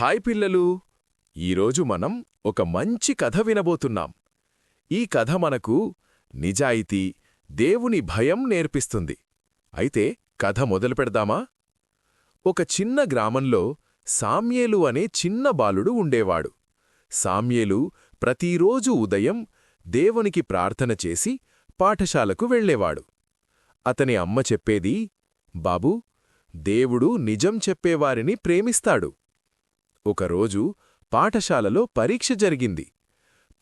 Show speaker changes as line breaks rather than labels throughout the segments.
Hi పిల్లలు! ఈరోజు మనం ఒక మంచి కథ వినబోతున్నాం. ఈ కథ మనకు నిజాయితీ దేవుని భయం నేర్పిస్తుంది. అయితే కథ మొదలు పెడదామా? ఒక చిన్న గ్రామంలో సామ్యేలు అనే చిన్న బాలుడు ఉండేవాడు. సామ్యేలు ప్రతిరోజు ఉదయం దేవునికి ప్రార్థన చేసి పాఠశాలకు వెళ్ళేవాడు. అతని అమ్మ చెప్పేది బాబూ దేవుడు నిజం చెప్పేవారిని ప్రేమిస్తాడు. ఒకరోజు పాఠశాలలో పరీక్ష జరిగింది.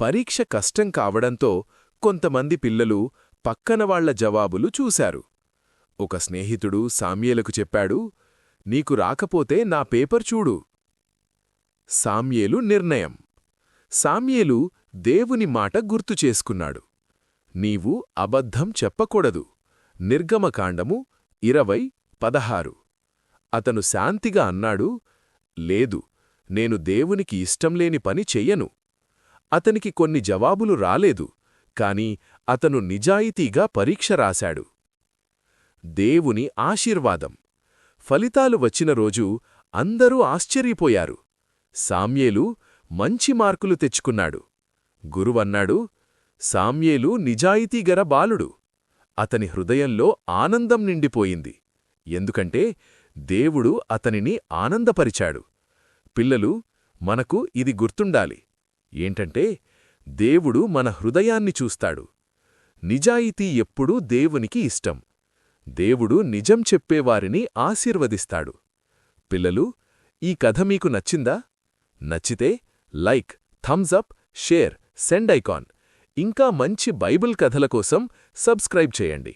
పరీక్ష కష్టం కావడంతో కొంతమంది పిల్లలు పక్కనవాళ్ళ జవాబులు చూశారు. ఒక స్నేహితుడు సామ్యేలకు చెప్పాడు నీకు రాకపోతే నా పేపర్ చూడు. సామ్యేలు నిర్ణయం. సామ్యేలు దేవుని మాట గుర్తు చేసుకున్నాడు. నీవు అబద్ధం చెప్పకూడదు. నిర్గమకాండము ఇరవై పదహారు. అతను శాంతిగా అన్నాడు లేదు నేను దేవునికి ఇష్టంలేని పని చెయ్యను. అతనికి కొన్ని జవాబులు రాలేదు కాని అతను నిజాయితీగా పరీక్ష రాశాడు. దేవుని ఆశీర్వాదం. ఫలితాలు వచ్చిన రోజు అందరూ ఆశ్చర్యపోయారు. సామ్యేలు మంచి మార్కులు తెచ్చుకున్నాడు. గురువన్నాడు సామ్యేలు నిజాయితీగర బాలుడు. అతని హృదయంలో ఆనందం నిండిపోయింది. ఎందుకంటే దేవుడు అతనిని ఆనందపరిచాడు. పిల్లలు మనకు ఇది గుర్తుండాలి. ఏంటంటే దేవుడు మన హృదయాన్ని చూస్తాడు. నిజాయితీ ఎప్పుడూ దేవునికి ఇష్టం. దేవుడు నిజం చెప్పేవారిని ఆశీర్వదిస్తాడు. పిల్లలు ఈ కథ మీకు నచ్చిందా? నచ్చితే like thumbs up share send icon. ఇంకా మంచి బైబిల్ కథల కోసం సబ్స్క్రైబ్ చేయండి.